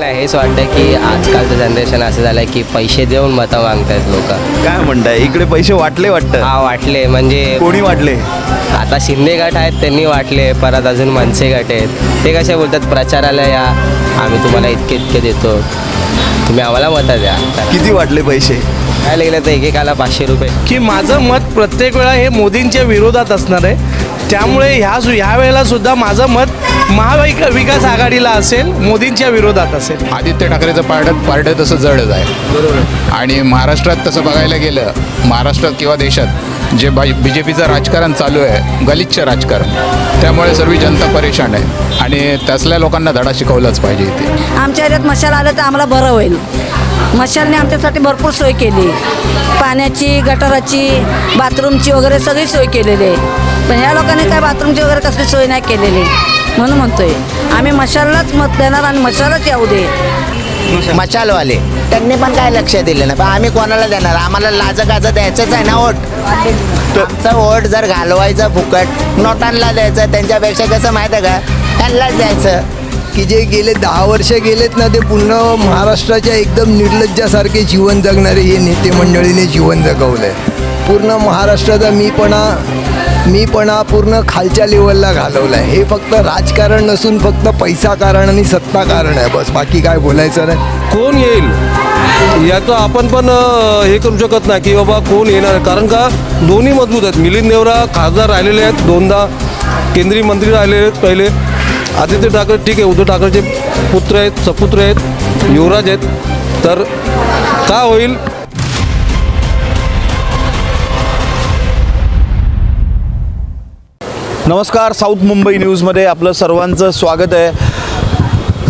नाही हेच वाटतं की आजकालचं जनरेशन असं झालं की पैसे देऊन मतं मागतायत लोक. काय म्हणताय? इकडे पैसे वाटले वाटतं? हा वाटले. म्हणजे कोणी वाटले? आता शिंदे गट आहेत त्यांनी वाटले. परत अजून मनसे गट आहेत. ते कसे बोलतात? प्रचाराला या. आम्ही तुम्हाला इतके इतके देतो. तुम्ही आम्हाला मतं द्या. किती वाटले पैसे? काय गेलं तर एकेकाला पाचशे रुपये. की माझं मत प्रत्येक वेळा हे मोदींच्या विरोधात असणार आहे. त्यामुळे ह्या सु ह्या वेळेला सुद्धा माझं मत महाविका विकास आघाडीला असेल मोदींच्या विरोधात असेल. आदित्य ठाकरेचं पारडं पारडं तसं जडच आहे. आणि महाराष्ट्रात तसं बघायला गेलं महाराष्ट्रात किंवा देशात जे बा बी जे पीचं राजकारण चालू आहे गलिच्छ राजकारण. त्यामुळे सर्व जनता परेशान आहे. आणि तसल्या लोकांना धडा शिकवलाच पाहिजे इथे. आमच्या एरियात मशाल आलं तर आम्हाला बरं होईल. मशालने आमच्यासाठी भरपूर सोय केली. पाण्याची गटाराची बाथरूमची वगैरे सगळी सोय केलेली आहे. पण ह्या लोकांनी काय बाथरूमची वगैरे कसली सोय नाही केलेली? म्हणून म्हणतोय. आम्ही मशाललाच मत देणार आणि मशालच येऊ दे. मशालवाले. त्यांनी पण काय लक्ष दिलं नाही. पण आम्ही कोणाला देणार? आम्हाला लाज गाज द्यायचंच आहे ना वोट? आमचं वोट जर घालवायचं फुकट नोटांना द्यायचं त्यांच्यापेक्षा कसं माहिती आहे का? त्यांनाच द्यायचं. की जे गेले दहा वर्ष गेलेत ना ते पूर्ण महाराष्ट्राच्या एकदम निर्लज्जासारखे जीवन जगणारे हे नेते मंडळीने जीवन जगवलं आहे पूर्ण महाराष्ट्राचा मीपणा मी पण हा पूर्ण खालच्या लेवलला घालवला आहे हे फक्त राजकारण नसून फक्त पैसा कारण आणि सत्ता कारण आहे. बस बाकी काय बोलायचं नाही कोण येईल? याचं आपण पण हे करू शकत नाही की बाबा कोण येणार? कारण का दोन्ही मजबूत आहेत. मिलिंद नेवरा खासदार राहिलेले आहेत. दोनदा केंद्रीय मंत्री राहिलेले आहेत पहिले. आदित्य ठाकरे ठीक आहे उद्धव ठाकरेचे पुत्र आहेत सपुत्र आहेत युवराज आहेत. तर का होईल? नमस्कार साऊथ मुंबई न्यूजमध्ये आपलं सर्वांचं स्वागत आहे.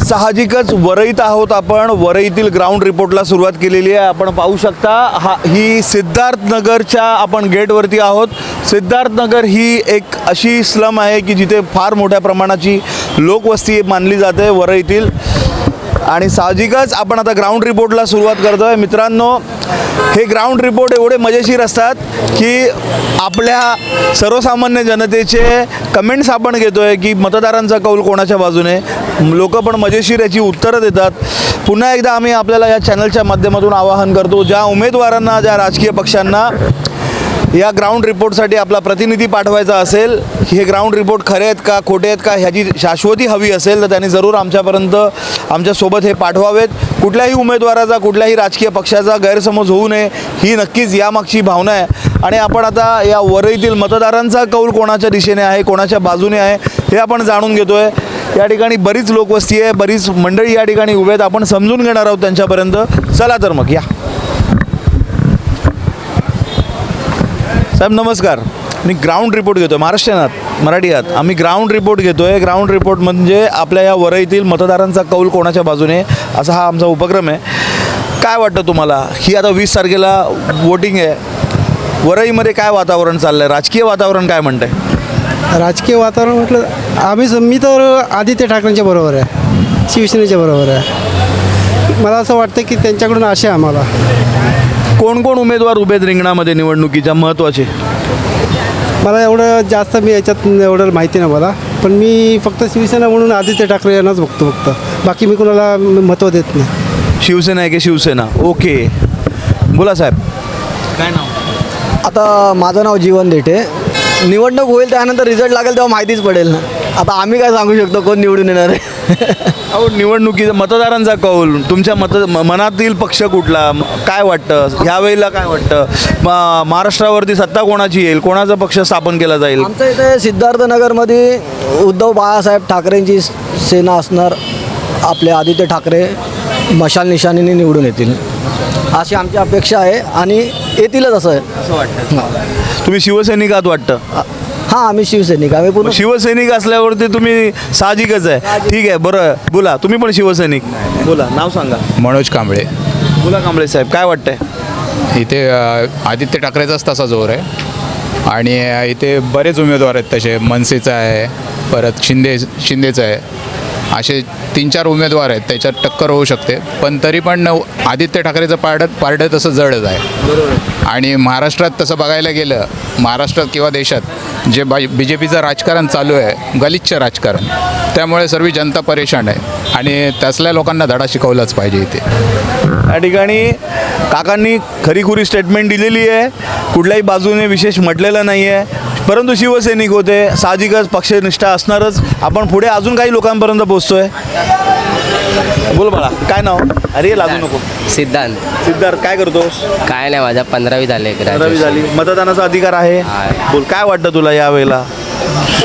साहजिकच वरईत आहोत आपण. वरईतील ग्राउंड रिपोर्टला सुरुवात केलेली आहे. आपण पाहू शकता हा ही सिद्धार्थनगरच्या आपण गेटवरती आहोत. सिद्धार्थनगर ही एक अशी स्लम आहे की जिथे फार मोठ्या प्रमाणाची लोकवस्ती मानली जाते वरईतील. आणि साहजिकच आपण आता ग्राउंड रिपोर्टला सुरुवात करतो आहे मित्रांनो हे ग्राउंड रिपोर्ट एवढे मजेशीर असतात की आपल्या सर्वसामान्य जनतेचे कमेंट्स आपण घेतो आहे की मतदारांचा कौल कोणाच्या बाजूने? लोक पण मजेशीर याची उत्तरं देतात. पुन्हा एकदा आम्ही आपल्याला या चॅनलच्या माध्यमातून आवाहन करतो ज्या उमेदवारांना ज्या राजकीय पक्षांना या ग्राउंड रिपोर्टसाठी आपला प्रतिनिधी पाठवायचा असेल हे ग्राउंड रिपोर्ट खरे आहेत का खोटे आहेत का ह्याची शाश्वती हवी असेल तर त्यांनी जरूर आमच्यापर्यंत आमच्यासोबत हे पाठवावेत. कुठल्याही उमेदवाराचा कुठल्याही राजकीय पक्षाचा गैरसमज होऊ नये ही नक्कीच यामागची भावना आहे. आणि आपण आता या वरईतील मतदारांचा कौल कोणाच्या दिशेने आहे कोणाच्या बाजूने आहे हे आपण जाणून घेतो आहे या ठिकाणी बरीच लोकवस्ती आहे बरीच मंडळी या ठिकाणी उभे आहेत आपण समजून घेणार आहोत त्यांच्यापर्यंत. चला तर मग या. साहेब नमस्कार. मी ग्राउंड रिपोर्ट घेतो आहे महाराष्ट्रात मराठी आहात आम्ही ग्राउंड रिपोर्ट घेतो आहे ग्राउंड रिपोर्ट म्हणजे आपल्या या वरईतील मतदारांचा कौल कोणाच्या बाजूने असा हा आमचा उपक्रम आहे. काय वाटतं तुम्हाला? ही आता वीस तारखेला वोटिंग आहे. वरईमध्ये काय वातावरण चाललं आहे राजकीय वातावरण काय म्हणतं आहे राजकीय वातावरण म्हटलं आम्ही मी तर आदित्य ठाकरेंच्या बरोबर आहे. शिवसेनेच्या बरोबर आहे. मला असं वाटतं की त्यांच्याकडून आशा आहे आम्हाला. कोण कोण उमेदवार उभे आहेत रिंगणामध्ये निवडणुकीच्या महत्त्वाचे मला एवढं जास्त मी याच्यात एवढं माहिती नाही मला पण मी फक्त शिवसेना म्हणून आदित्य ठाकरे यांनाच बघतो फक्त. बाकी मी कुणाला महत्त्व देत नाही. शिवसेना आहे की शिवसेना? ओके. बोला साहेब. काय नाव? आता माझं नाव जीवन देठे. निवडणूक होईल त्यानंतर रिझल्ट लागेल तेव्हा माहितीच पडेल ना. आता आम्ही काय सांगू शकतो कोण निवडून येणार आहे? अहो निवडणुकीचा मतदारांचा कौल तुमच्या मत म- मनातील पक्ष कुठला? म- काय वाटतं? ह्या वेळेला काय वाटतं? म- महाराष्ट्रावरती सत्ता कोणाची येईल? कोणाचा पक्ष स्थापन केला जाईल? आमच्या इथे सिद्धार्थनगरमध्ये उद्धव बाळासाहेब ठाकरेंची सेना असणार आपले आदित्य ठाकरे मशाल निशाणीने निवडून येतील. अशी आमची अपेक्षा आहे आणि येतीलच असं आहे. असं वाटतं तुम्ही शिवसैनिक आहात वाटतं? हां आम्ही शिवसैनिक आम्ही पूर्ण शिवसैनिक असल्यावरती तुम्ही साहजिकच आहे. ठीक आहे बरं. बोला तुम्ही पण शिवसैनिक. बोला नाव सांगा. मनोज कांबळे. बोला कांबळे साहेब काय वाटतंय? इथे आदित्य ठाकरेचाच तसा जोर आहे. आणि इथे बरेच उमेदवार आहेत तसे. मनसेचा आहे परत शिंदे शिंदेचा आहे. असे तीन चार उमेदवार आहेत त्याच्यात टक्कर होऊ शकते. पण तरी पण आदित्य ठाकरेचं पारडं पारडं तसं जडच आहे. आणि महाराष्ट्रात तसं बघायला गेलं महाराष्ट्रात किंवा देशात जे बा बी जे पीचं राजकारण चालू आहे गलिच्छ राजकारण. त्यामुळे सर्व जनता परेशान आहे. आणि त्यासल्या लोकांना धडा शिकवलाच पाहिजे इथे. या ठिकाणी काकांनी खरीखुरी स्टेटमेंट दिलेली आहे. कुठल्याही बाजूने विशेष म्हटलेलं नाही आहे परंतु शिवसैनिक होते साहजिकच पक्षनिष्ठा असणारच. आपण पुढे अजून काही लोकांपर्यंत पोहोचतोय. बोल बाळा काय नाव? अरे लागू नको. सिद्धांत. सिद्धार्थ काय करतोस? काय नाही माझा पंधरावी झाले पंधरावी झाली. मतदानाचा अधिकार आहे. आहे. बोल काय वाटतं तुला यावेळेला?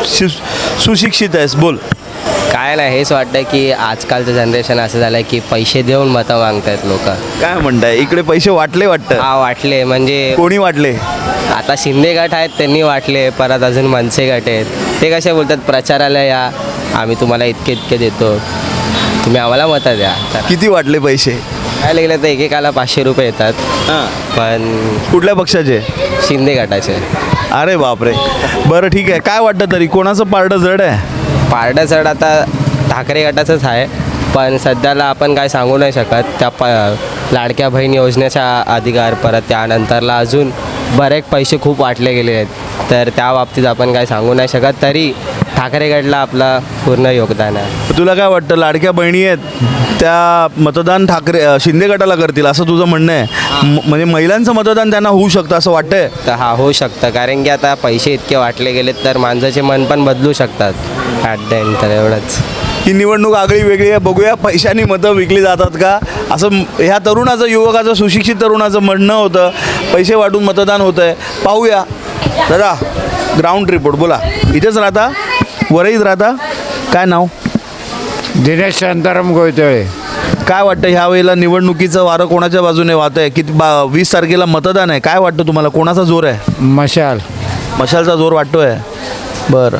सु- सुशिक्षित आहेस बोल. काय नाही हेच वाटतं की आजकालचं जनरेशन असं झालं की पैसे देऊन मतं मागतायत लोक. काय म्हणताय? इकडे पैसे वाटले वाटतं? हा वाटले. म्हणजे कोणी वाटले? आता शिंदे गट आहेत त्यांनी वाटले परत अजून मनसे गट आहेत. ते कसे बोलतात प्रचाराला या आम्ही तुम्हाला इतके इतके देतो. तुम्ही आम्हाला मतं द्या. तर किती वाटले पैसे? काय लागलं तर एकेकाला पाचशे रुपये येतात. हां. पण कुठल्या पक्षाचे? शिंदे गटाचे. अरे बापरे. बरं ठीक आहे. काय वाटतं तरी? कोणाचं पारडं जड आहे? पारडं चढ आता ठाकरे गटाचंच आहे. पण सध्याला आपण काय सांगू नाही शकत. त्या प लाडक्या बहीण योजनेचा अधिकार परत त्यानंतरला अजून बरेच पैसे खूप वाटले गेले आहेत. तर त्या बाबतीत आपण काय सांगू नाही शकत तरी ठाकरे गटला आपला पूर्ण योगदान आहे. तुला काय वाटतं लाडक्या बहिणी आहेत त्या मतदान ठाकरे शिंदे गटाला करतील असं तुझं म्हणणं आहे? म्हणजे महिलांचं मतदान त्यांना होऊ शकतं असं वाटतंय? तर हा होऊ शकतं. कारण की आता पैसे इतके वाटले गेलेत तर माणसाचे मन पण बदलू शकतात. ॲट द एंड तर एवढंच. ही निवडणूक आगळी वेगळी आहे. बघूया पैशानी मतं विकली जातात का? असं ह्या तरुणाचं युवकाचं सुशिक्षित तरुणाचं म्हणणं होतं. पैसे वाटून मतदान होतं आहे पाहूया. दादा ग्राउंड रिपोर्ट बोला. इथेच राहता? वरईच राहता? काय नाव? दिनेश शांताराम गोयतळे. काय वाटतं ह्या वेळेला निवडणुकीचं वारं कोणाच्या बाजूने वाहत आहे किती बा वीस तारखेला मतदान आहे. काय वाटतं तुम्हाला? कोणाचा जोर आहे? मशाल. मशालचा जोर वाटतोय. बरं.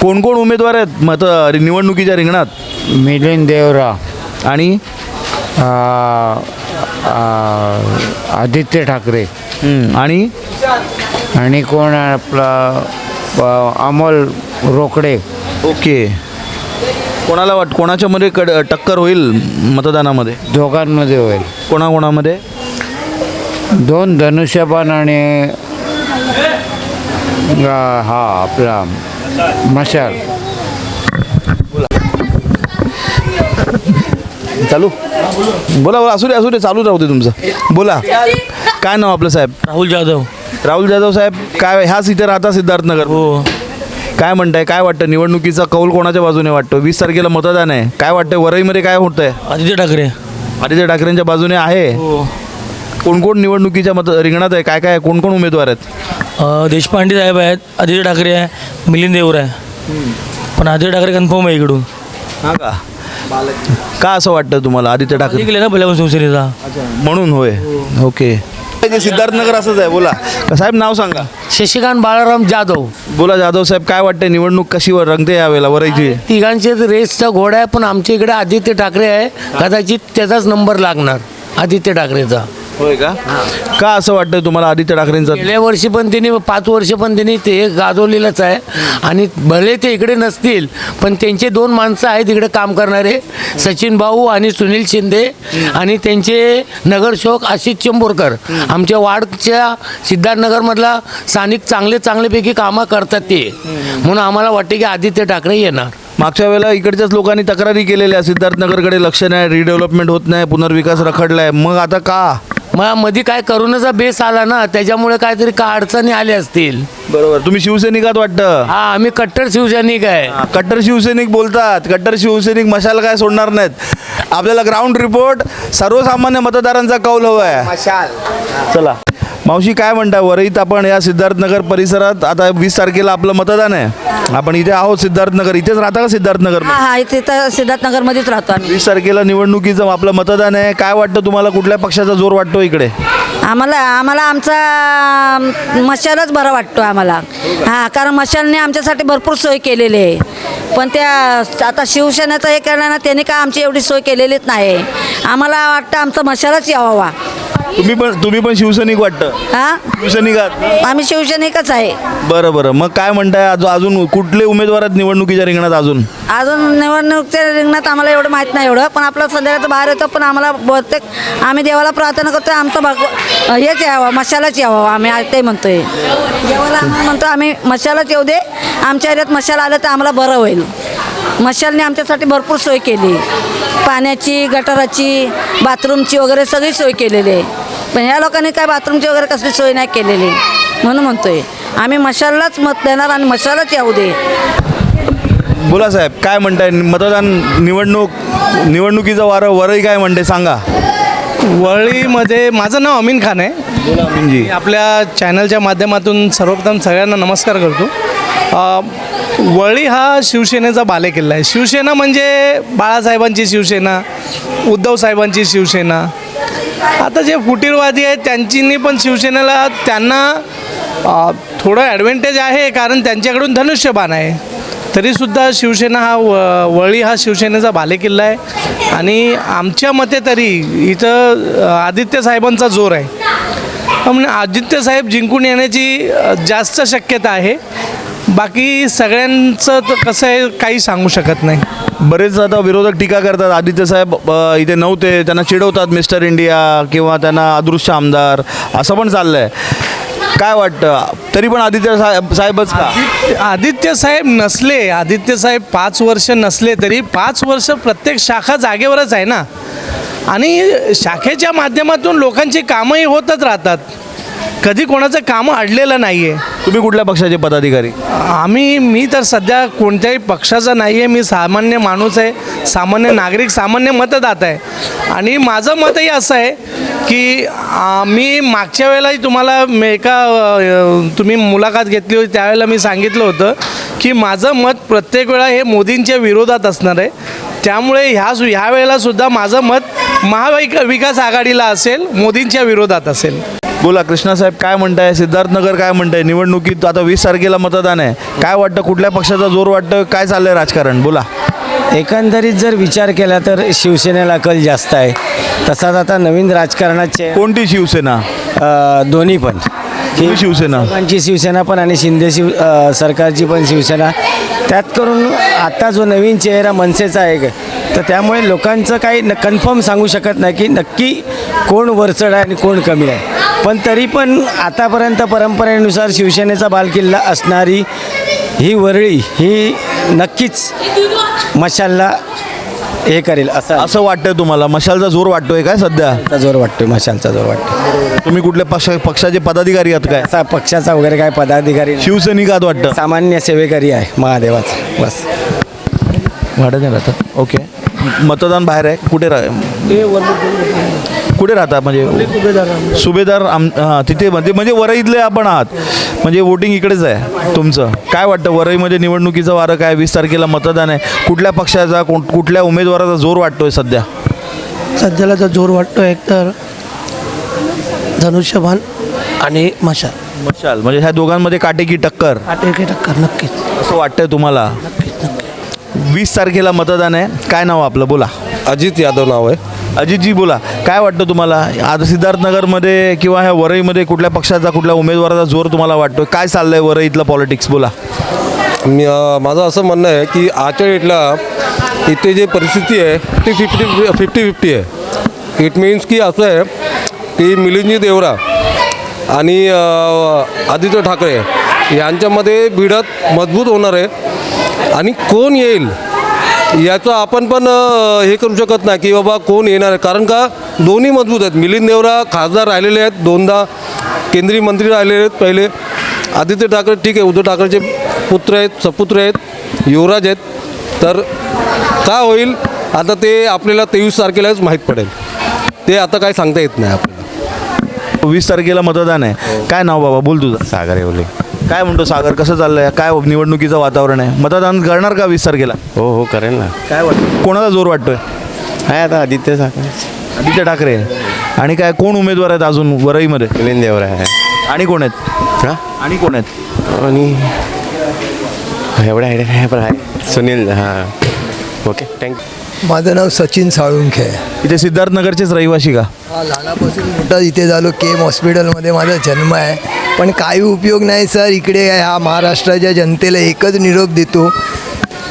कोण कोण उमेदवार आहेत मत निवडणुकीच्या रिंगणात? मिलिंद देवरा. आणि आदित्य ठाकरे. आणि आणि कोण आपला अमोल रोकडे? ओके. कोणाला वाट कोणाच्या मध्ये कड टक्कर होईल मतदानामध्ये? दोघांमध्ये होईल. कोणाकोणामध्ये? दोन धनुष्यबाण आणि हा आपला मशाल. चालू? बोला बोला असू दे असू दे चालू राहू दे तुमचं. बोला. काय नाव आपलं साहेब? राहुल जाधव. राहुल जाधव साहेब काय ह्याच इथे राहता सिद्धार्थनगर? हो. काय म्हणताय काय वाटतं? निवडणुकीचा कौल कोणाच्या बाजूने वाटतो? वीस तारखेला मतदान आहे. काय वाटतंय वरईमध्ये काय होतंय? आदित्य ठाकरे. आदित्य ठाकरेंच्या बाजूने आहे. हो. कोण कोण निवडणुकीच्या मत रिंगणात आहे? काय काय? कोण कोण उमेदवार आहेत? अ, देशपांडे साहेब आहेत आदित्य ठाकरे आहे मिलिंद देवरा आहे. पण आदित्य ठाकरे कन्फर्म आहे इकडून. हा का? का असं वाटतं तुम्हाला आदित्य ठाकरे? गेले ना पहिल्यापासून शिवसेनेचा म्हणून होय. ओके. सिद्धार्थनगर असंच आहे बोला. साहेब नाव सांगा. शशिकांत बाळाराम जाधव. बोला जाधव साहेब काय वाटतंय निवडणूक कशी वर रंगते यावेळेला वरईची तिघांचे रेसचा घोडा आहे पण आमच्या इकडे आदित्य ठाकरे आहे कदाचित त्याचाच नंबर लागणार आदित्य ठाकरेचा. होय का? का असं वाटतंय तुम्हाला आदित्य ठाकरेंचं? गेल्या वर्षी पण त्यांनी पाच वर्ष पण त्यांनी ते गाजवलेलंच आहे. आणि भले ते इकडे नसतील पण त्यांचे दोन माणसं आहेत इकडे काम करणारे सचिन भाऊ आणि सुनील शिंदे आणि त्यांचे नगरसेवक आशिष चेंबोरकर. आमच्या वार्डच्या सिद्धार्थनगरमधला स्थानिक चांगले चांगल्यापैकी कामं करतात ते. म्हणून आम्हाला वाटते की आदित्य ठाकरे येणार. मागच्या वेळेला इकडच्याच लोकांनी तक्रारी केलेल्या सिद्धार्थनगरकडे लक्ष नाही रिडेव्हलपमेंट होत नाही पुनर्विकास रखडलाय. मग आता का? मग मध्ये काय करोनाचा बेस आला ना त्याच्यामुळे काहीतरी का अडचणी आल्या असतील. बरोबर. तुम्ही शिवसैनिकात वाटतं? हा आम्ही कट्टर शिवसैनिक आहे. कट्टर शिवसैनिक बोलतात. कट्टर शिवसैनिक मशाल काय सोडणार नाहीत. आपल्याला ग्राउंड रिपोर्ट सर्वसामान्य मतदारांचा कौल हवा आहे. चला. मावशी काय म्हणता? वरईत आपण या सिद्धार्थनगर परिसरात आता वीस तारखेला आपलं मतदान आहे. आपण इथे आहोत सिद्धार्थनगर. इथेच राहता का सिद्धार्थनगर? हा हा इथे तर सिद्धार्थनगरमध्येच राहतो आम्ही. वीस तारखेला निवडणुकीचं आपलं मतदान आहे. काय वाटतं तुम्हाला? कुठल्या पक्षाचा जोर वाटतो इकडे? आम्हाला आम्हाला आमचा मशालच बरा वाटतो आम्हाला. हां कारण मशालने आमच्यासाठी भरपूर सोय केलेली आहे. पण त्या आता शिवसेनेचं हे केलं ना त्यांनी काय आमची एवढी सोय केलेलीच नाही? आम्हाला वाटतं आमचा मशालच यावा. तुम्ही पण तुम्ही पण शिवसैनिक वाटतं. हा? शिवसैनिक आहात. आम्ही शिवसैनिकच आहे. बरं बरं. मग काय म्हणताय? अजून अजून कुठले उमेदवार आहेत निवडणुकीच्या रिंगणात अजून? अजून निवडणुकीच्या रिंगणात आम्हाला एवढं माहीत नाही एवढं. पण आपलं संध्याकाळचं बाहेर येतो पण आम्हाला बहुतेक आम्ही देवाला प्रार्थना करतो आमचं भाग हेच यावं मशालाच यावं आम्ही ते म्हणतोय. देवाला आम्ही म्हणतो आम्ही मशालाच येऊ दे. आमच्या एरियात मशाल आलं तर आम्हाला बरं होईल. मशालने आमच्यासाठी भरपूर सोय केली. पाण्याची गटाराची बाथरूमची वगैरे सगळी सोय केलेली आहे. पण ह्या लोकांनी काय बाथरूमची वगैरे कसली सोय नाही केलेली म्हणून म्हणतोय. आम्ही मशाललाच मत देणार आणि मशालाच येऊ दे. बोला साहेब काय म्हणताय? मतदान निवडणूक निवडणुकीचं वारं वरही काय म्हणते सांगा. वरळीमध्ये माझं नाव अमीन खान आहे. अमीनजी. मी आपल्या चॅनलच्या माध्यमातून सर्वप्रथम सगळ्यांना नमस्कार करतो. वळी हा शिवसेनेचा बालेकिल्ला आहे. शिवसेना म्हणजे बाळासाहेबांची शिवसेना उद्धव साहेबांची शिवसेना. आता जे फुटीरवादी आहेत त्यांची पण शिवसेनेला त्यांना थोडं ॲडव्हान्टेज आहे कारण त्यांच्याकडून धनुष्यबाण आहे. तरीसुद्धा शिवसेना हा व वळी हा शिवसेनेचा बालेकिल्ला आहे. आणि आमच्या मते तरी इथं आदित्य साहेबांचा जोर आहे. म्हणजे आदित्य साहेब जिंकून येण्याची जास्त शक्यता आहे. बाकी सगळ्यांचं तर कसं आहे काही सांगू शकत नाही. बरेच आता विरोधक टीका करतात. आदित्य साहेब अ, इथे नव्हते. त्यांना चिडवतात मिस्टर इंडिया किंवा त्यांना अदृश्य आमदार. असं पण चाललंय. काय वाटतं? तरी पण आदित्य साहेब साहेबच का? आदित्य साहेब नसले. आदित्य साहेब पाच वर्ष नसले तरी पाच वर्ष प्रत्येक शाखा जागेवरच आहे ना. आणि शाखेच्या माध्यमातून लोकांची कामंही होतच राहतात. कधी कोणाचं कामं अडलेलं नाही आहे तुम्ही कुठल्या पक्षाचे पदाधिकारी? आम्ही मी तर सध्या कोणत्याही पक्षाचा नाही आहे मी सामान्य माणूस आहे सामान्य नागरिक सामान्य मतदाता आहे. आणि माझं मतही असं आहे की आ, मी मागच्या वेळेलाही तुम्हाला मे- एका अ, तुम्ही मुलाखत घेतली होती त्यावेळेला मी सांगितलं होतं की माझं मत प्रत्येक वेळा हे मोदींच्या विरोधात असणार आहे. त्यामुळे ह्या सु ह्या वेळेला सुद्धा माझं मत महाविक विकास आघाडीला असेल मोदींच्या विरोधात असेल. बोला कृष्णा साहेब काय म्हणताय? सिद्धार्थनगर काय म्हणताय? निवडणुकीत आता वीस तारखेला मतदान आहे. काय वाटतं? कुठल्या पक्षाचा जोर वाटतं? काय चाललंय राजकारण? बोला. एकंदरीत जर विचार केला तर शिवसेनेला कल जास्त आहे. तसाच आता नवीन राजकारणाचे कोणती शिवसेना? अ, दोन्ही पण. ही शिवसेना. साहेबांची शिवसेना पण आणि शिंदे शिव अ, सरकारची पण शिवसेना. त्यात करून आता जो नवीन चेहरा मनसेचा आहे ग, तर त्यामुळे लोकांचं काही न कन्फर्म सांगू शकत नाही की नक्की कोण वरचढ आहे आणि कोण कमी आहे. पण तरी पण आतापर्यंत परंपरेनुसार शिवसेनेचा बालकिल्ला असणारी ही वरळी ही नक्कीच मशालला हे करेल असं असं वाटतंय तुम्हाला? मशालचा जोर वाटतोय काय सध्या? जोर वाटतोय मशालचा जोर वाटतो तुम्ही कुठल्या पक्ष पक्षाचे पदाधिकारी आहात काय? असा पक्षाचा वगैरे काय पदाधिकारी नाही. शिवसैनिक आहात वाटतं. सामान्य सेवेकरी आहे महादेवाचा बस. भाड्याने राहतात ओके. मतदान बाहेर आहे. कुठे राह कुठे राहता? म्हणजे सुभेदार आम हां तिथे म्हणजे म्हणजे वरईतले आपण आहात. म्हणजे वोटिंग इकडेच आहे तुमचं. काय वाटतं? वरईमध्ये निवडणुकीचं वारं काय? वीस तारखेला मतदान आहे. कुठल्या पक्षाचा कोण कुठल्या उमेदवाराचा जोर वाटतोय सध्या? सध्याला तर जोर वाटतो एक तर धनुष्यबाण आणि मशाल. मशाल. म्हणजे ह्या दोघांमध्ये काटेकी टक्कर? एक टक्कर नक्कीच. असं वाटतंय तुम्हाला? वीस तारखेला मतदान आहे. काय नाव आपलं? बोला. अजित यादव नाव आहे. अजितजी बोला काय वाटतं तुम्हाला? आता सिद्धार्थनगरमध्ये किंवा ह्या वरईमध्ये कुठल्या पक्षाचा कुठल्या उमेदवाराचा जोर तुम्हाला वाटतो काय चाललंय वरईतलं पॉलिटिक्स? बोला. मी माझं असं म्हणणं आहे की आजच्या डेटला इथे जे परिस्थिती आहे ती फिफ्टी फिफ्टी फिफ्टी आहे. इट मीन्स की असं आहे की मिलिंदजी देवरा आणि आदित्य ठाकरे यांच्यामध्ये भिडत मजबूत होणार आहे आणि कोण येईल याचं आपण पण हे करू शकत नाही की बाबा कोण येणार आहे. कारण का दोन्ही मजबूत आहेत. मिलिंद देवरा खासदार राहिलेले आहेत. दोनदा केंद्रीय मंत्री राहिलेले आहेत पहिले. आदित्य ठाकरे ठीक आहे उद्धव ठाकरेचे पुत्र आहेत सपुत्र आहेत युवराज आहेत. तर का होईल? आता ते आपल्याला तेवीस तारखेलाच माहीत पडेल. ते आता काय सांगता येत नाही आपल्याला. वीस तारखेला मतदान आहे. काय नाव बाबा? बोल तुझं. सागर येवले. काय म्हणतो सागर? कसं चाललंय? काय निवडणुकीचं वातावरण आहे? मतदान करणार का वीस तारखेला हो हो करेल ना. काय वाटतं? कोणाचा जोर वाटतोय? आहे आता आदित्य सागर. आदित्य ठाकरे. आणि काय कोण उमेदवार आहेत अजून वरईमध्ये मिलिंद देवरा आहे. आणि कोण आहेत? हां? आणि कोण आहेत? आणि एवढं आयडिया नाही पण आहे. सुनील हां. ओके थँक्यू माझं नाव सचिन साळुंखे आहे. इथे सिद्धार्थनगरचेच रहिवासी का? हा लहानापासून मोठा इथे झालो केम हॉस्पिटलमध्ये माझा जन्म आहे. पण काही उपयोग नाही सर. इकडे ह्या महाराष्ट्राच्या जनतेला एकच निरोप देतो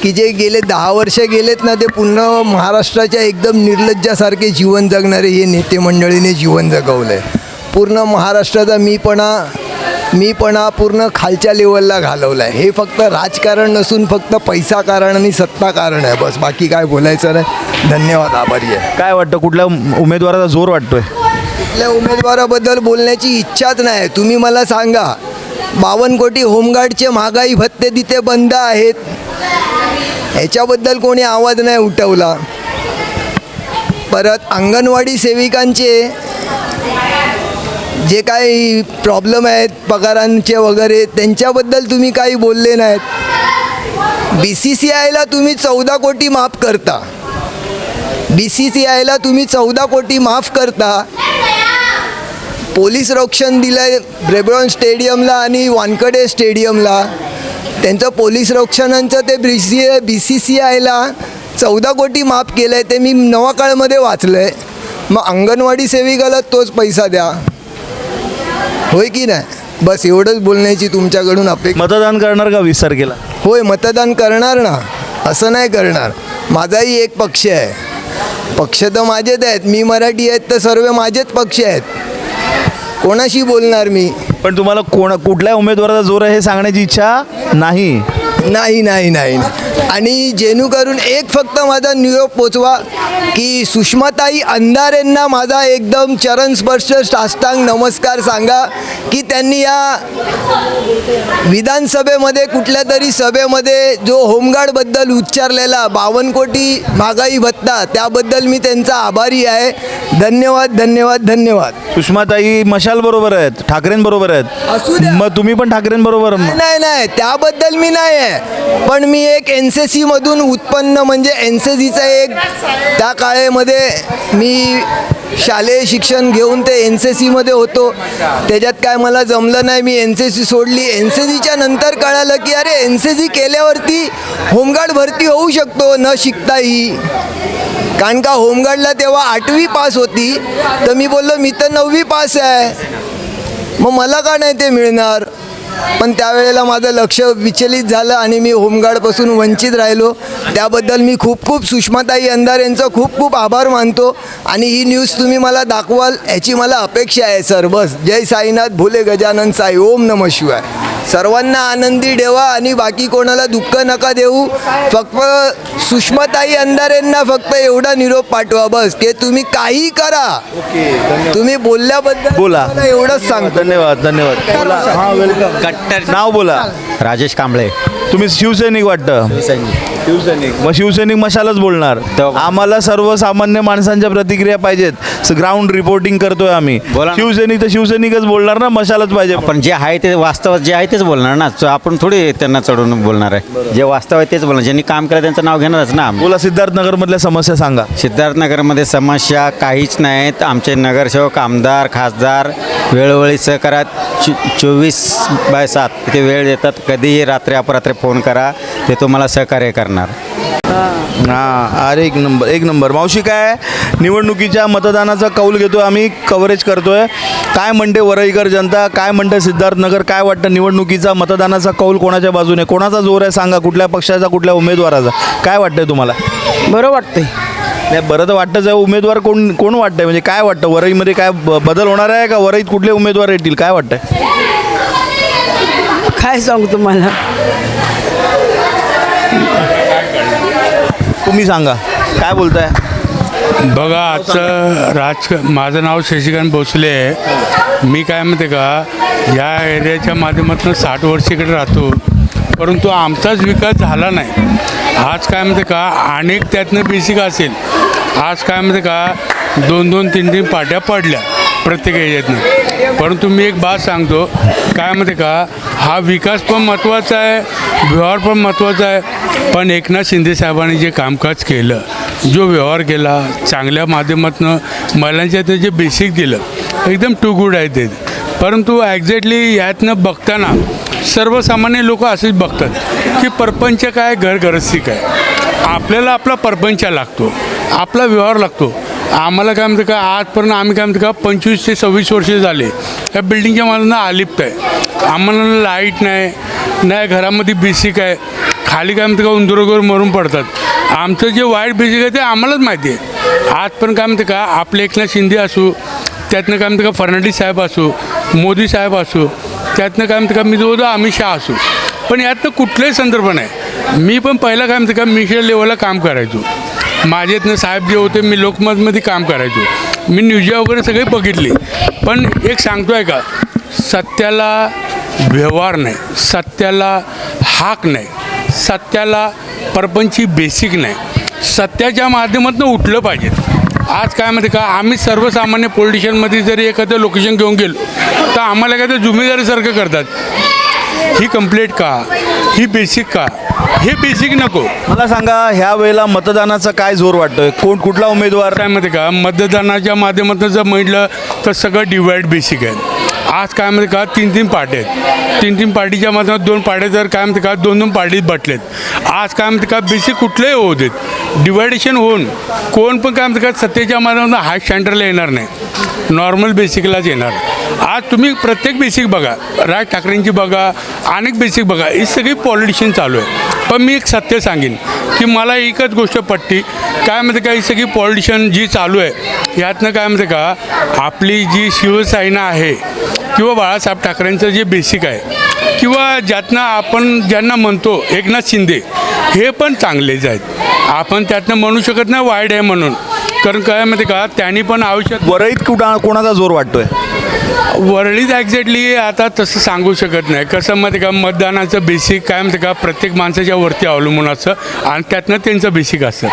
की जे गेले दहा वर्ष गेलेत ना ते पूर्ण महाराष्ट्राच्या एकदम निर्लज्जासारखे जीवन जगणारे हे नेते मंडळीने जीवन जगवलं आहे पूर्ण महाराष्ट्राचा मीपणा मीपणा पूर्ण खालच्या लेवलला घालवला आहे हे फक्त राजकारण नसून फक्त पैसा कारण आणि सत्ता कारण आहे. बस बाकी काय बोलायचं नाही. धन्यवाद आभारी आहे. काय वाटतं कुठल्या उमेदवाराचा जोर वाटतोय? कुठल्या उमेदवाराबद्दल बोलण्याची इच्छाच नाही. तुम्ही मला सांगा बावन्न कोटी होमगार्डचे महागाई भत्ते तिथे बंद आहेत. ह्याच्याबद्दल कोणी आवाज नाही उठवला. परत अंगणवाडी सेविकांचे जे काही प्रॉब्लेम आहेत पगारांचे वगैरे त्यांच्याबद्दल तुम्ही काही बोलले नाहीत. बी सी सी आयला तुम्ही चौदा कोटी माफ करता. बी सी सी आयला तुम्ही चौदा कोटी माफ करता. पोलीस रक्षण दिलं आहे ब्रेबॉन स्टेडियमला आणि वानकडे स्टेडियमला. त्यांचं पोलीस रक्षणांचं ते B C B C C आयला चौदा कोटी माफ केलं आहे ते मी नवाकाळमध्ये वाचलं आहे मग अंगणवाडी सेविकाला तोच पैसा द्या. होय की नाही? बस एवढंच बोलण्याची तुमच्याकडून अपेक्षा मतदान करणार का वीस तारखेला होय मतदान करणार ना. असं नाही करणार. माझाही एक पक्ष आहे. पक्ष तर माझेच आहेत. मी मराठी आहेत तर सर्व माझेच पक्ष आहेत. कोणाशी बोलणार मी? पण तुम्हाला कोण कुठल्या उमेदवाराचा जोर आहे हे सांगण्याची इच्छा नाही. नाही नाही नाही नाही. आणि जेणेकरून एक फक्त माझा निरोप पोचवा की सुषमाताई अंधारेंना माझा एकदम चरणस्पर्श साष्टांग नमस्कार सांगा की त्यांनी या विधानसभेमध्ये कुठल्या तरी सभेमध्ये जो होमगार्डबद्दल उच्चारलेला बावन्न कोटी महागाई भत्ता त्याबद्दल मी त्यांचा आभारी आहे. धन्यवाद धन्यवाद धन्यवाद. सुषमाताई मशाल बरोबर आहेत ठाकरेंबरोबर असू आहेत. द्या. मग तुम्ही पण ठाकरेंबरोबर नाही नाही त्याबद्दल मी नाही आहे. पण मी एक एन सी सीमधून उत्पन्न म्हणजे एन सी सीचा एक त्या काळेमध्ये मी शालेय शिक्षण घेऊन ते एन सी सीमध्ये होतो. त्याच्यात काय मला जमलं नाही मी एन सी सी सोडली. एन सी सीच्या नंतर कळालं की अरे एन सी सी केल्यावरती होमगार्ड भरती होऊ शकतो न शिकताही. कारण का होमगार्डला तेव्हा आठवी पास होती तर मी बोललो मी तर नववी पास आहे. मग मला का नाही ते मिळणार? पण त्यावेळेला माझं लक्ष विचलित झालं आणि मी होमगार्डपासून वंचित राहिलो. त्याबद्दल मी खूप खूप सुषमाताई अंधार यांचं खूप खूप आभार मानतो. आणि ही न्यूज तुम्ही मला दाखवाल याची मला अपेक्षा आहे सर. बस. जय साईनाथ भोले गजानन साई. ओम नम शिवाय. सर्वांना आनंदी ठेवा आणि बाकी कोणाला दुःख नका देऊ. फक्त सुषमाताई अंधारेंना फक्त एवढा निरोप पाठवा बस. की तुम्ही काही करा. तुम्ही बोलल्याबद्दल बोला. एवढंच सांगतो. धन्यवाद धन्यवाद. बोला. हा वेलकम नाव बोला. राजेश कांबळे. तुम्ही शिवसैनिक वाटतं? शिवसैनिक. मग शिवसैनिक मशालच बोलणार. आम्हाला सर्वसामान्य माणसांच्या प्रतिक्रिया पाहिजेत. ग्राउंड रिपोर्टिंग करतोय आम्ही. शिवसैनिक तर शिवसैनिकच बोलणार ना मशालच पाहिजे. पण जे आहे ते वास्तवात जे आहे तेच बोलणार ना. आपण थोडी त्यांना चढून बोलणार आहे. जे वास्तव आहे तेच बोलणार. ज्यांनी काम केलं त्यांचं नाव घेणारच ना बोला सिद्धार्थनगर मधल्या समस्या सांगा. सिद्धार्थनगरमध्ये समस्या काहीच नाहीत. आमचे नगरसेवक आमदार खासदार वेळोवेळी सहकारात चो चोवीस बाय सात ते वेळ देतात. कधीही रात्री अपरात्री फोन करा ते तुम्हाला सहकार्य करणार. हा अरे एक नंबर एक नंबर. मावशी काय निवडणुकीच्या मतदानाचा कौल घेतोय आम्ही कव्हरेज करतोय. काय म्हणते वरईकर जनता काय म्हणते सिद्धार्थनगर काय वाटतं निवडणुकीचा मतदानाचा कौल कोणाच्या बाजूने? कोणाचा जोर आहे सांगा कुठल्या पक्षाचा कुठल्या उमेदवाराचा? काय वाटतंय तुम्हाला? बरं वाटतंय. नाही बरं तर वाटतंच आहे उमेदवार कोण कोण वाटतंय? म्हणजे काय वाटतं? वरईमध्ये काय ब- बदल होणार आहे का वरईत कुठले उमेदवार येतील? काय वाटतंय? काय सांगू तुम्हाला? तुम्ही सांगा. काय बोलताय? बघा आजचं राज माझं नाव शशिकांत भोसले आहे. मी काय म्हणते का या एरियाच्या माध्यमातून साठ वर्ष इकडे राहतो. परंतु आमचाच विकास झाला नाही. आज काय म्हणते का अनेक त्यातनं बेसिक असेल आज काय म्हणते का दोन दोन तीन तीन पाट्या पडल्या प्रत्येक याच्यातनं. परंतु मी एक बात सांगतो काय म्हणते का हा विकास पण महत्त्वाचा आहे व्यवहार पण महत्त्वाचा आहे पण एकनाथ शिंदे साहेबांनी जे कामकाज केलं जो व्यवहार केला चांगल्या माध्यमातून महिलांच्या ते जे बेसिक दिलं एकदम टू गुड आहे ते. परंतु ॲक्झॅक्टली यातनं बघताना सर्वसामान्य लोक असेच बघतात की परपंच काय घर गरस्ती काय. आपल्याला आपला परपंच लागतो आपला व्यवहार लागतो. आम्हाला काय म्हणतं का आजपर्यंत आम्ही काय म्हणतो का पंचवीस ते सव्वीस वर्ष झाले. या बिल्डिंगच्या मला अलिप्त आहे. आम्हाला लाइट नाही नाही घरामध्ये बेसिक आहे खाली काय म्हणतं का उंदरोगर मरून पडतात. आमचं जे वाईट बेसिक आहे ते आम्हालाच माहिती आहे. आजपर्यंत काय म्हणतं का आपले एकनाथ शिंदे असू त्यातनं काय म्हणतं का फडणवीस साहेब असू मोदी साहेब असू त्यातनं काय म्हणते का मी जवळ अमित शहा असू. पण यातनं कुठलाही संदर्भ नाही. मी पण पहिला काय म्हणतो का मिशन लेवलला काम करायचो. माझ्यातनं साहेब जे होते मी लोकमतमध्ये काम करायचो. मी न्यूजच्या वगैरे सगळे बघितली. पण एक सांगतोय का सत्याला व्यवहार नाही सत्याला हाक नाही सत्याला परपंची बेसिक नाही. सत्याच्या माध्यमातून उठलं पाहिजे. आज काय म्हणते का आम्ही सर्वसामान्य पॉलिटिशियनमध्ये जरी एखादं लोकेशन घेऊन गेलो तर आम्हाला काय ते जुमेदारीसारखं करतात. ही कंप्लेंट का? ही बेसिक का? हे बेसिक नको. मला सांगा ह्या वेळेला मतदानाचा काय जोर वाटतोय? कोण कुठला उमेदवार? काय म्हणते का मतदानाच्या माध्यमातून जर म्हटलं तर सगळं डिवाईड बेसिक आहे. आज काय म्हणते का तीन तीन पार्टी आहेत. तीन तीन पार्टीच्या माध्यमात दोन पार्ट्या जर काय म्हणते का दोन दोन पार्टीत बटलेत. आज काय म्हणते का बेसिक कुठलेही होऊ देत. डिवायडेशन होऊन कोण पण काय म्हणते का सत्तेच्या माध्यमातून हाय स्टँडर्डला येणार नाही. नॉर्मल बेसिकलाच येणार. आज तुम्ही प्रत्येक बेसिक बघा. राज ठाकरेंची बघा अनेक बेसिक बघा. ही सगळी पॉलिटिशियन चालू आहे. पण मी एक सत्य सांगेन की मला एकच गोष्ट पटती काय म्हणते का ही सगळी पॉलिटिशियन जी चालू आहे यातनं काय म्हणते का आपली जी शिवसेना आहे किंवा बाळासाहेब ठाकरेंचं जे बेसिक आहे किंवा ज्यातनं आपण ज्यांना म्हणतो एकनाथ शिंदे हे पण चांगलेच आहेत. आपण त्यातनं म्हणू शकत नाही वाईट आहे म्हणून. कारण काय माहिती का? त्यांनी पण आयुष्यात वरईत कुठा कोणाचा जोर वाटतोय? वरळीत ॲक्झॅक्टली आता तसं सांगू शकत नाही. कसं माहिती का? मतदानाचं बेसिक काय म्हणते का? प्रत्येक माणसाच्या वरती अवलंबून असतं आणि त्यातनं त्यांचं बेसिक असतं.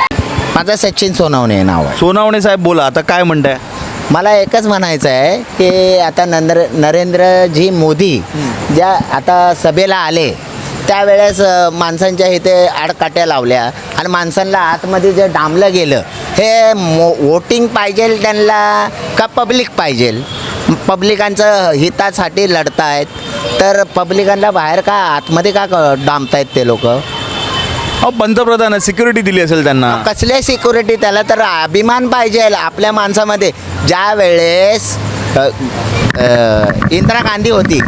माझं सचिन सोनवणे नाव आहे. सोनावणे साहेब बोला. आता काय म्हणताय? मला एकच म्हणायचं आहे की आता नंद्र नरेंद्रजी मोदी ज्या आता सभेला आले त्यावेळेस अ, माणसांच्या इथे आडकाट्या लावल्या आणि माणसांना आतमध्ये जे डांबलं गेलं हे मो वोटिंग पाहिजे त्यांना का पब्लिक पाहिजे? पब्लिकांचं हितासाठी लढतायत. तर पब्लिकांना बाहेर का आतमध्ये का क- डांबतायत ते लोक? अहो पंतप्रधान सिक्युरिटी दिली असेल त्यांना. कसले सिक्युरिटी त्याला तर अभिमान पाहिजे आपल्या माणसामध्ये. ज्या वेळेस अ, अ, इंदिरा गांधी होती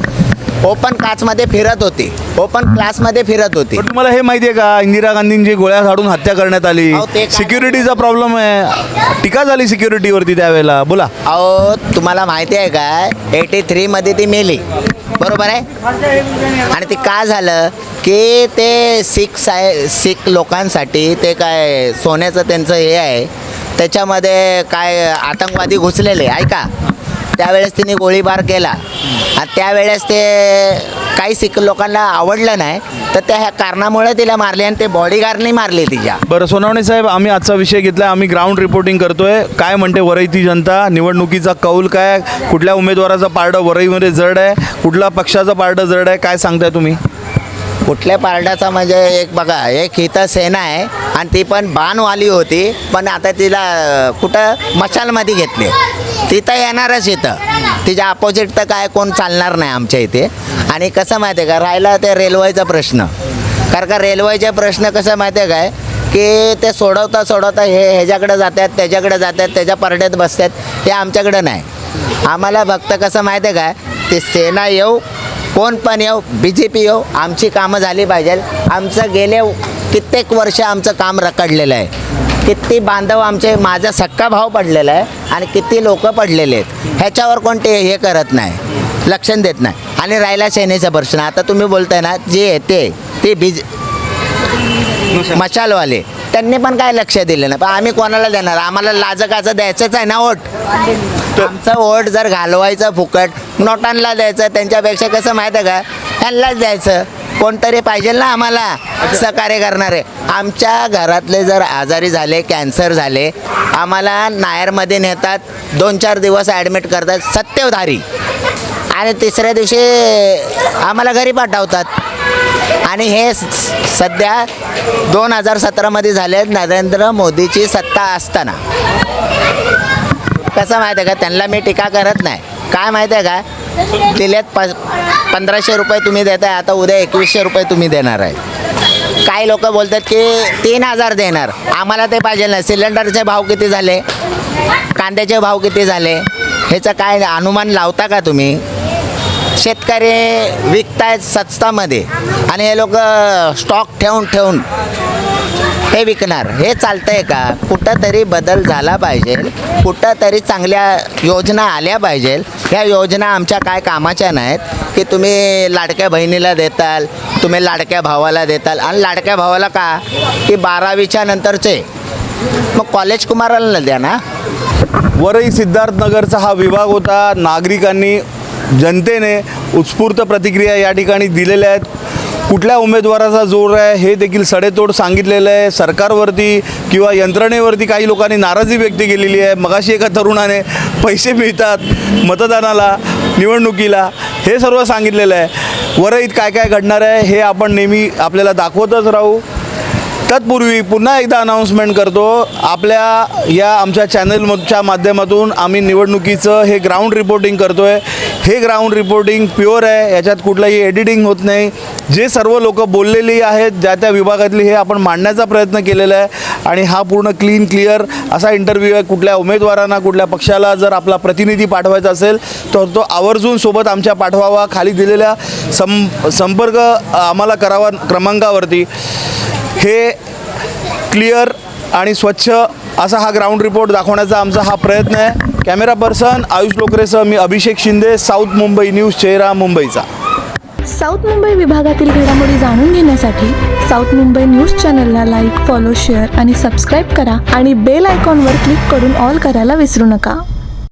ओपन काचमध्ये फिरत होती. ओपन क्लासमध्ये फिरत होती. पण तुम्हाला हे माहिती आहे का? इंदिरा गांधींची गोळ्या झाडून हत्या करण्यात आली. अहो, ते काय- सिक्युरिटीचा प्रॉब्लेम आहे. टीका झाली सिक्युरिटीवरती त्यावेळेला. बोला. अहो तुम्हाला माहिती आहे का? एटी थ्रीमध्ये ती मेली. बरोबर आहे? आणि ते का झालं? की ते सिख साय सिख लोकांसाठी ते काय सोन्याचं त्यांचं हे आहे. त्याच्यामध्ये काय आतंकवादी घुसलेले ऐका. त्यावेळेस तिने गोळीबार केला. आणि त्यावेळेस ते काही सिख लोकांना आवडलं नाही. तर त्या ह्या कारणामुळे तिला मारली आणि ते बॉडीगार्डनी मारली तिच्या. बरं सोनावणे साहेब आम्ही आजचा विषय घेतला आम्ही ग्राउंड रिपोर्टिंग करतोय. काय म्हणते वरईती जनता? निवडणुकीचा कौल काय? कुठल्या उमेदवाराचं पारडं वरईमध्ये जड आहे? कुठल्या पक्षाचं पारडं जड आहे? काय सांगताय तुम्ही? कुठल्या पारड्याचा म्हणजे एक बघा एक इथं सेना आहे आणि ती पण बाणवाली होती. पण आता तिला कुठं मशालमध्ये घेतली. तिथं येणारच इथं. तिच्या अपोजिट तर काय कोण चालणार नाही आमच्या इथे. आणि कसं माहिती आहे का राहिला ते रेल्वेचा प्रश्न. कारण का रेल्वेचे प्रश्न कसं माहिती आहे काय की ते सोडवता सोडवता हे ह्याच्याकडे जातात त्याच्याकडे जातात त्याच्या परड्यात बसतात हे आमच्याकडं नाही. आम्हाला फक्त कसं माहिती आहे काय ते सेना येऊ कोण पण येऊ बी जे पी येऊ आमची कामं झाली पाहिजे. आमचं गेले कित्येक वर्ष आमचं काम रखडलेलं आहे. किती बांधव आमचे माझा सक्का भाव पडलेला आहे आणि किती लोक पडलेले आहेत. ह्याच्यावर कोण ते हे करत नाही लक्ष देत नाही. आणि राहिला सेनेचा प्रश्न आता तुम्ही बोलताय ना जे आहे ते ते बीज मशालवाले. त्यांनी पण काय लक्ष दिलं नाही. पण आम्ही कोणाला देणार? आम्हाला लाजकाचं द्यायचंच आहे ना वोट? आमचं वोट जर घालवायचं फुकट नोटांना द्यायचं त्यांच्यापेक्षा कसं माहिती आहे का? ह्यांनाच द्यायचं. कोणतरी पाहिजे ना आम्हाला. सहकार्य करणारे. आमच्या घरातले जर आजारी झाले कॅन्सर झाले आम्हाला नायरमध्ये नेतात दोन चार दिवस ॲडमिट करतात सत्यधारी आणि तिसऱ्या दिवशी आम्हाला घरी पाठवतात. आणि हे सध्या दोन हजार सतरामध्ये झाले नरेंद्र मोदीची सत्ता असताना. कसं माहिती आहे का? त्यांना मी टीका करत नाही. काय माहिती आहे का? दिलेत प पंधराशे रुपये तुम्ही देताय आता उद्या एकवीसशे रुपये तुम्ही देणार आहे. काही लोक बोलतात की तीन हजार देणार. आम्हाला ते पाहिजे नाही. सिलेंडरचे भाव किती झाले? कांद्याचे भाव किती झाले? ह्याचं काय अनुमान लावता का तुम्ही? शेतकरी विकतायत स्वस्तामध्ये आणि हे लोक स्टॉक ठेवून ठेवून हे विकणार. हे चालतंय का? कुठंतरी बदल झाला पाहिजे. कुठंतरी चांगल्या योजना आल्या पाहिजे ह्या योजना आमच्या काय कामाच्या नाहीत की तुम्ही लाडक्या बहिणीला देताल तुम्ही लाडक्या भावाला देताल. आणि लाडक्या भावाला का? की बारावीच्या नंतरचे. मग कॉलेज कुमाराला द्या ना? वरई सिद्धार्थनगरचा हा विभाग होता. नागरिकांनी जनतेने उत्स्फूर्त प्रतिक्रिया या ठिकाणी दिलेल्या आहेत. कुठल्या उमेदवाराचा जोर आहे? हे देखील सडेतोड सांगितलेलं आहे. सरकारवरती किंवा यंत्रणेवरती काही लोकांनी नाराजी व्यक्त केलेली आहे. मगाशी एका तरुणाने पैसे मिळतात मतदानाला निवडणुकीला. हे सर्व सांगितलेलं आहे. वरईत काय काय घडणार आहे हे आपण नेहमी आपल्याला दाखवतच राहू. तत्पूर्वी पुन्हा एकदा अनाऊन्समेंट करतो. आपल्या या आमच्या चॅनलच्या माध्यमातून आम्ही निवडणुकीचं हे ग्राउंड रिपोर्टिंग करतो आहे हे ग्राउंड रिपोर्टिंग प्युअर आहे. याच्यात कुठलंही एडिटिंग होत नाही. जे सर्व लोक बोललेली आहेत ज्या त्या विभागातली हे आपण मांडण्याचा प्रयत्न केलेला आहे. आणि हा पूर्ण क्लीन क्लिअर असा इंटरव्ह्यू आहे. कुठल्या उमेदवारांना कुठल्या पक्षाला जर आपला प्रतिनिधी पाठवायचा असेल तर तो आवर्जून सोबत आमच्या पाठवावा खाली दिलेल्या सं संपर्क आम्हाला करावा क्रमांकावरती. हे क्लिअर आणि स्वच्छ असा हा ग्राउंड रिपोर्ट दाखवण्याचा आमचा हा प्रयत्न आहे. कॅमेरा पर्सन आयुष लोकरेसह मी अभिषेक शिंदे साऊथ मुंबई न्यूज चेहरा मुंबईचा. साऊथ मुंबई विभागातील घडामोडी जाणून घेण्यासाठी साऊथ मुंबई न्यूज चॅनलला लाईक फॉलो शेअर आणि सबस्क्राईब करा आणि बेल आयकॉनवर क्लिक करून ऑल करायला विसरू नका.